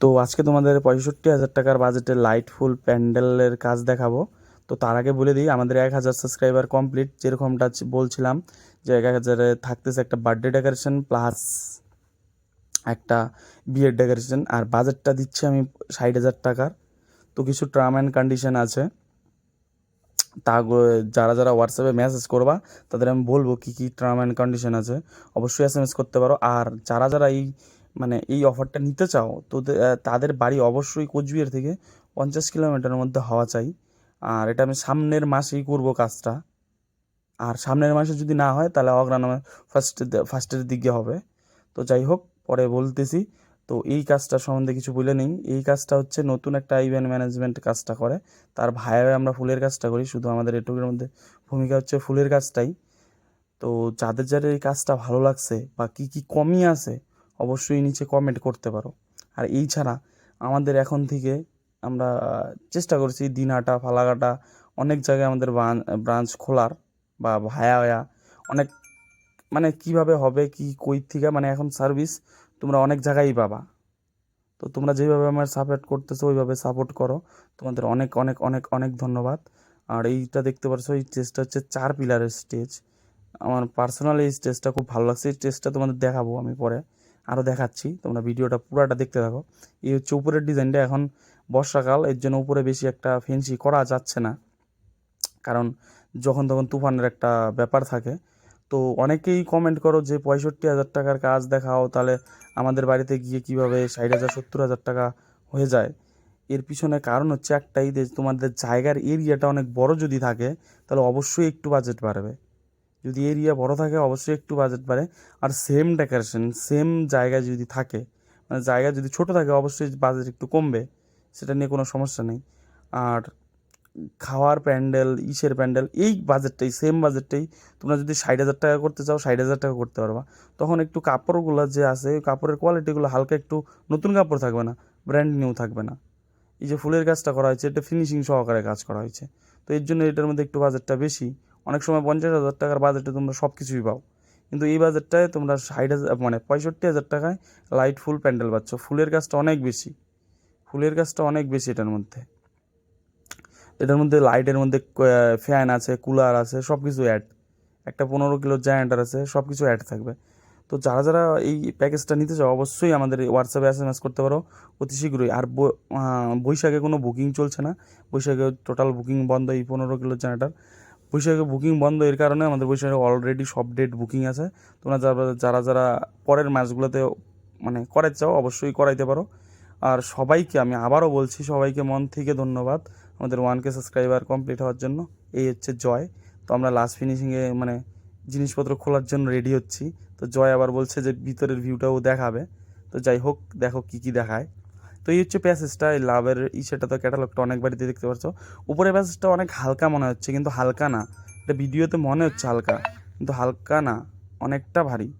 তো আজকে তোমাদের পঁয়ষট্টি হাজার টাকার বাজেটের লাইট ফুল প্যান্ডেলের কাজ দেখাবো। তো তার আগে বলে দিই, আমাদের এক হাজার সাবস্ক্রাইবার কমপ্লিট যেরকমটা বলছিলাম, যে এক হাজারে থাকতেছে একটা বার্থডে ডেকোরেশন প্লাস একটা বিয়ের ডেকোরেশন আর বাজেটটা দিচ্ছি আমি ষাট হাজার টাকার। তো কিছু টার্ম অ্যান্ড কন্ডিশন আছে। তা যারা যারা হোয়াটসঅ্যাপে মেসেজ করবা, তাদের আমি বলব কী কী টার্ম অ্যান্ড কন্ডিশন আছে। অবশ্যই এস এম এস করতে পারো। আর যারা যারা এই মানে এই অফারটা নিতে চাও, তো তাদের বাড়ি অবশ্যই কোচবিহার থেকে পঞ্চাশ কিলোমিটারের মধ্যে হওয়া চাই। আর এটা আমি সামনের মাসেই করব কাজটা। আর সামনের মাসে যদি না হয়, তাহলে অগ্রাণ ফার্স্ট ফার্স্টের দিকে হবে। তো যাই হোক, পরে বলতেছি। তো এই কাজটা সম্বন্ধে কিছু বলে নেই। এই কাজটা হচ্ছে নতুন একটা ইভেন্ট ম্যানেজমেন্ট কাজটা করে। তার ভাইয়ের আমরা ফুলের কাজটা করি, শুধু আমাদের এটুকুর মধ্যে ভূমিকা হচ্ছে ফুলের কাজটাই। তো যাদের যাদের এই কাজটা ভালো লাগছে বা কি কি কমই আছে অবশ্যই নিচে কমেন্ট করতে পারো। আর এই ছাড়া আমাদের এখন থেকে আমরা চেষ্টা করছি দিনহাটা ফালাকাটা অনেক জায়গায় আমাদের ব্রাঞ্চ খোলার বা ভায়া অনেক মানে কীভাবে হবে, কি, কই থেকে মানে এখন সার্ভিস তোমরা অনেক জায়গায় পাবা। তো তোমরা যেভাবে আমার সাপোর্ট করতেছো, ওইভাবে সাপোর্ট করো। তোমাদের অনেক অনেক অনেক অনেক ধন্যবাদ। আর এইটা দেখতে পাচ্ছ এই স্টেজটা হচ্ছে চার পিলারের স্টেজ আমার পার্সোনাল এই স্টেজটা খুব ভালো লাগছে, এই স্টেজটা তোমাদের দেখাবো আমি পরে। আরও দেখাচ্ছি। তোমরা ভিডিওটা পুরাটা দেখতে থাকো। এই হচ্ছে উপরের ডিজাইনটা। এখন বর্ষাকাল, এর জন্য উপরে বেশি একটা ফেন্সি করা যাচ্ছে না। কারণ যখন তখন তুফানের একটা ব্যাপার থাকে। তো অনেকেই কমেন্ট করো যে, পঁয়ষট্টি হাজার টাকার কাজ দেখাও, তাহলে আমাদের বাড়িতে গিয়ে কীভাবে ষাট হাজার, সত্তর হাজার টাকা হয়ে যায়। এর পিছনে কারণ হচ্ছে একটাই যে, তোমাদের জায়গার এরিয়াটা অনেক বড় যদি থাকে, তাহলে অবশ্যই একটু বাজেট বাড়বে। যদি এরিয়া বড় থাকে, অবশ্যই একটু বাজেট বাড়ে। আর সেম ডেকোরেশন সেম জায়গায় যদি থাকে মানে জায়গা যদি ছোট থাকে, অবশ্যই বাজেট একটু কমবে, সেটা নিয়ে কোনো সমস্যা নেই। আর খাওয়ার প্যান্ডেল, ইসের প্যান্ডেল, এই বাজেটটাই সেম বাজেটটাই তোমরা যদি ষাট হাজার টাকা করতে চাও, ষাট হাজার টাকা করতে পারবা। তখন একটু কাপড়গুলো যে আছে, ওই কাপড়ের কোয়ালিটিগুলো হালকা একটু নতুন কাপড় থাকবে না ব্র্যান্ড নিউ থাকবে না। এই যে ফুলের কাজটা করা হয়েছে, এটা ফিনিশিং সহকারে কাজ করা হয়েছে। তো এর জন্য এটার মধ্যে একটু বাজেটটা বেশি। অনেক সময় পঞ্চাশ হাজার টাকার বাজেটে তোমরা সব কিছুই পাও। কিন্তু এই বাজেটটায় তোমরা ষাট হাজার মানে পঁয়ষট্টি হাজার টাকায় লাইট ফুল প্যান্ডেল পাচ্ছ। ফুলের কাজটা অনেক বেশি। ফুলের কাজটা অনেক বেশি এটার মধ্যে। এটার মধ্যে লাইটের মধ্যে ফ্যান আছে কুলার আছে সব কিছু অ্যাড একটা পনেরো কিলো জায়ান্টার আছে সব কিছু অ্যাড থাকবে। তো যারা যারা এই প্যাকেজটা নিতে চাও, অবশ্যই আমাদের হোয়াটসঅ্যাপে এস এম এস করতে পারো। অতি শীঘ্রই। আর বৈশাখে কোনো বুকিং চলছে না। বৈশাখে টোটাল বুকিং বন্ধ এই পনেরো কিলো জায়ান্টার বৈশাখে বুকিং বন্ধ, এর কারণে আমাদের বৈশাখে অলরেডি সব ডেট বুকিং আছে। তোমরা যারা যারা যারা পরের ম্যাচগুলোতে মানে করাতে চাও, অবশ্যই করাইতে পারো। আর সবাইকে আমি আবারও বলছি, সবাইকে মন থেকে ধন্যবাদ আমাদের ওয়ান কে সাবস্ক্রাইবার কমপ্লিট হওয়ার জন্য। এই হচ্ছে জয়। তো আমরা লাস্ট ফিনিশিংয়ে মানে জিনিসপত্র খোলার জন্য রেডি হচ্ছি। তো জয় আবার বলছে যে ভিতরের ভিউটাও দেখাবে। তো যাই হোক, দেখো কি কি দেখায়। তো এই হচ্ছে প্যাসেজটা, এই লাভের ইসেটা তো ক্যাটালগটা অনেক বাড়িতে দেখতে পাচ্ছ উপরে প্যাসেজটা অনেক হালকা মনে হচ্ছে, কিন্তু হালকা না। এটা ভিডিওতে মনে হচ্ছে হালকা, কিন্তু হালকা না, অনেকটা ভারী।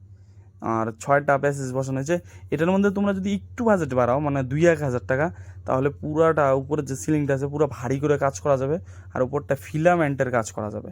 আর ছয়টা প্যাসেজ বসানো হয়েছে। এটার মধ্যে তোমরা যদি একটু বাজেট বাড়াও মানে দুই এক হাজার টাকা, তাহলে পুরাটা উপরের যে সিলিংটা আছে, পুরো ভারী করে কাজ করা যাবে, আর উপরটা ফিলামেন্টের কাজ করা যাবে।